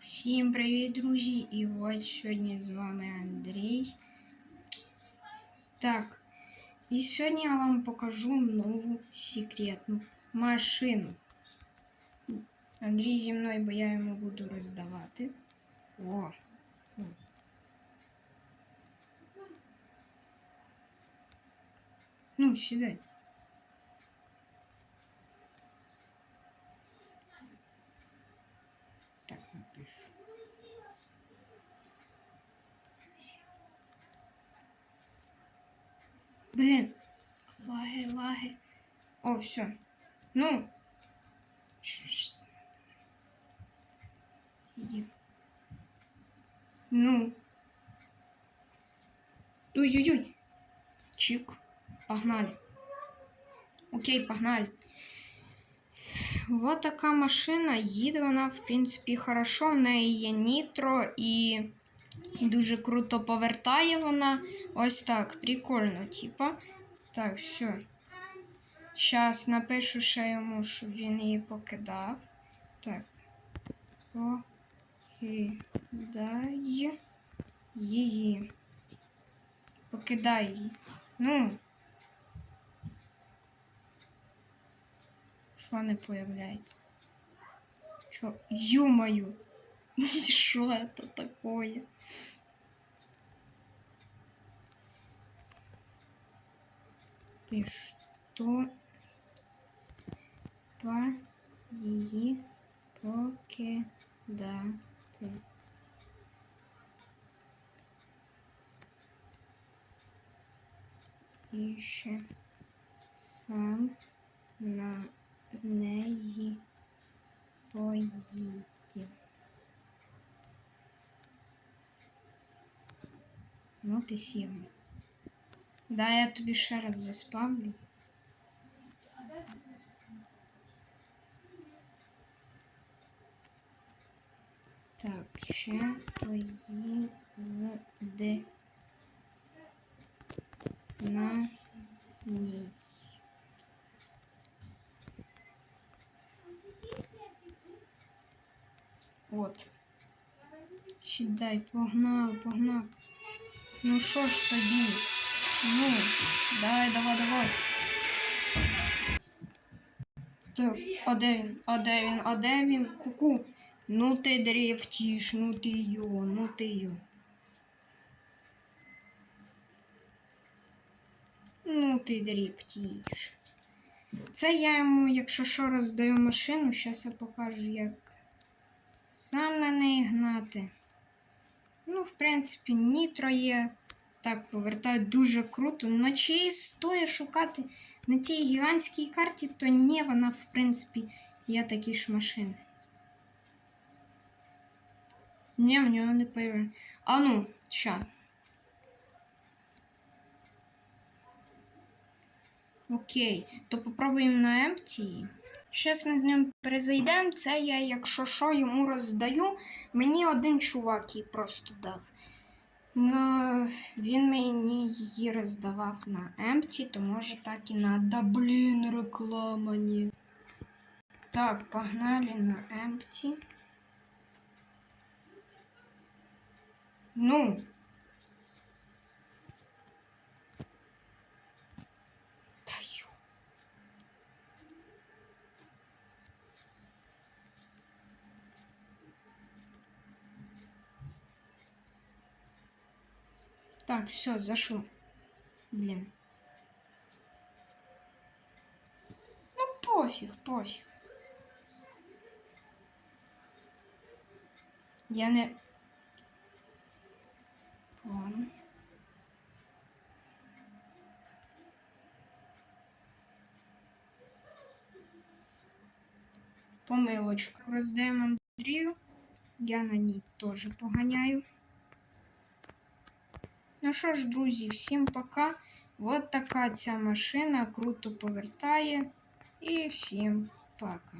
Всім привіт, друзі! І от сьогодні з вами Андрій. Так, і сьогодні я вам покажу нову секретну машину. Андрій зі мною, бо я йому буду роздавати. О! О. Ну, сідай. Блин, лаги, лаги. О, все. Ну. Щас. Є. Ну. Ой-ой-ой. Чик. Погнали. Окей, погнали. Вот така машина. Їде вона, в принципі, хорошо. В неї є нітро і дуже круто повертає вона. Ось так. Прикольно, типа. Так, все. Зараз напишу ще йому, щоб він її покидав. Так. Покидай її. Покидай її. Ну. Що не появляється? Що? Ё-моё! Что это такое? И что по її покидати? І ще сам Ну ти сів. Да, я тобі ще раз заспавлю. Так, ще поїзди на ній. От. Сідай, погнав, погнав. Ну що ж тобі? Ну, давай, давай, давай. Так, а де він? А де він? А де він? Ку-ку. Ну ти дрифтиш, ну ти йо, ну ти йо. Ну ти дрифтиш. Це я йому, якщо що, роздаю машину, зараз я покажу, як сам на неї гнати. Ну, в принципі, нітро є. Так, повертають дуже круто. Но чи стоїть шукати на тій гігантській карті, то ні, вона, в принципі, є такі ж машини. Ні, в нього не появляється. А ну, ща. Окей, то попробуємо на Empty. Щас ми з ним перезайдемо. Це я, якщо що, йому роздаю. Мені один чувак її просто дав. Ну, він мені її роздавав на Empty, то може так і надо. Блін, реклама ні. Так, погнали на Empty. Ну. Так, все, зашло. Блин. Ну, пофиг, пофиг. Я не... Ладно. Помилочку. Роздаємо Андрію. Я на ній теж поганяю. Ну що ж, друзі, всім пока. Вот така ця машина круто повертає. І всім пока.